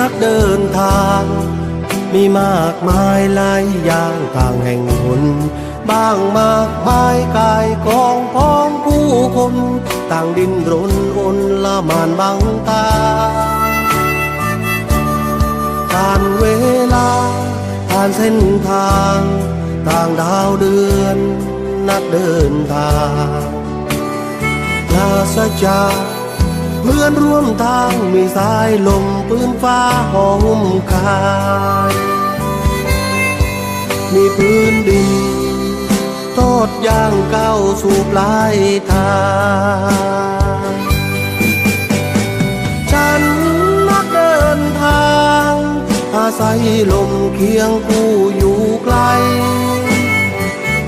นักเดินทาง มีมากมายหลายอย่างต่างแห่งหนบ้างมากมายกายกองพ้องผู้คน ต่างดินรนอนละมานบังตาผ่านเวลาผ่านเส้นทาง ต่างดาวเดือนนักเดินทางลาสจา เพื่อนร่วมทางมีสายลมปืนฟ้าหอมกายมีพื้นดินโทษย่างเก้าสู่ปลายทางฉันนักเดินทางอาศัยลมเคียงคู่อยู่ไกล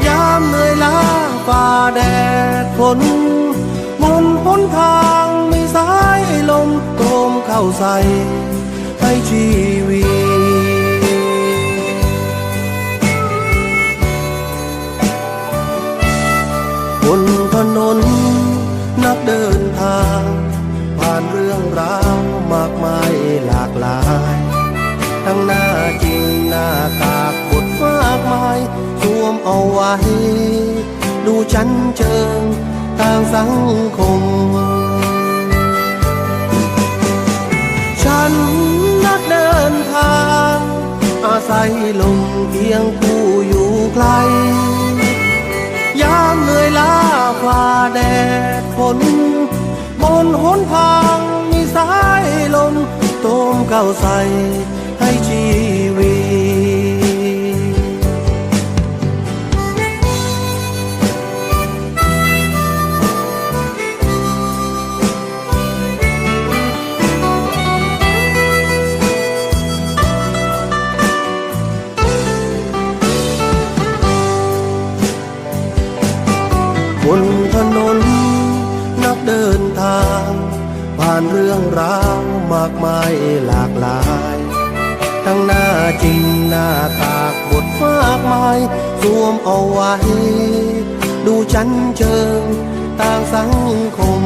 ยามเหนื่อยล้าฝ่าแดดฝนมุนหนทางาใส่ให้ชีวิตบนถนนนักเดินทาง ผ่านเรื่องราวมากมายหลากหลาย ทั้งหน้าจริงหน้ากากบทมากมายสวมเอาไว้ ดูฉันเจิงทางสังคมันนักเดินทาง อาศัยลมเพียงผู้อยู่ไกล ยามเหนื่อยล้าฝ่าแดดฝนบนหนทางมีสายลมโตมเข้าใส่ให้ชีวิตานเรื่องราวมากมายหลากหลาย ทั้งหน้าจริงหน้ากากบทมากมายสวมเอาไว้ ดูฉันเจิงต่างสังคม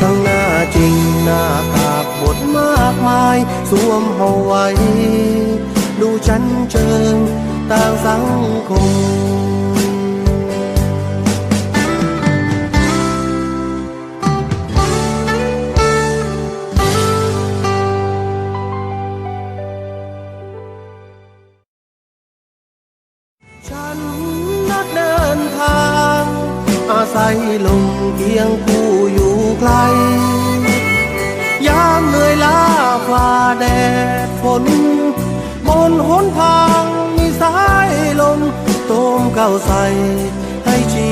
ทั้งหน้าจริงหน้ากากบทมากมายสวมเอาไว้ ดูฉันเจิงต่างสังคม ลมเพียงผู้อยู่ไกล ยามเหนื่อยล้าฝ่าแดดฝนบนหนทางมีสายลมโตมเก่าใสให้ชี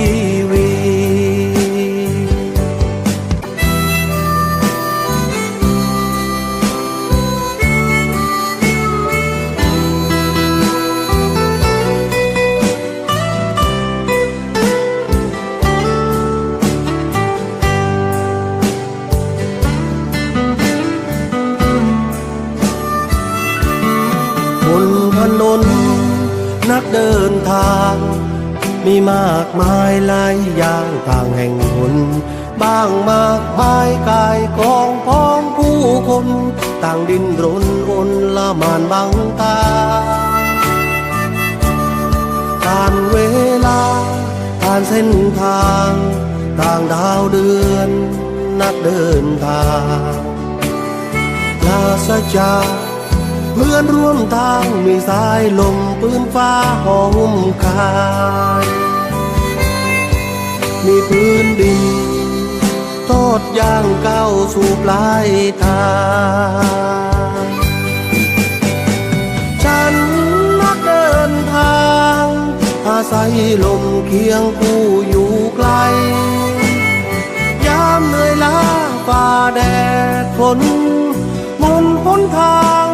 น นักเดินทาง มีมากมายหลายอย่างต่างแห่งหนบ้างมากมายกายกองพ้องผู้คน ต่างดินรนอนละมานบังตาผ่านเวลาผ่านเส้นทางต่างดาวเดือน นักเดินทางลาสจา เพื่อนร่วมทางมีสายลมปืนฟ้าหอมกายมีพื้นดินโทษย่างก้าวสู่ปลายทางฉันนักเดินทาง อาศัยลมเคียงคู่อยู่ไกล ยามเหนื่อยล้าฝ่าแดดฝนมนหนทาง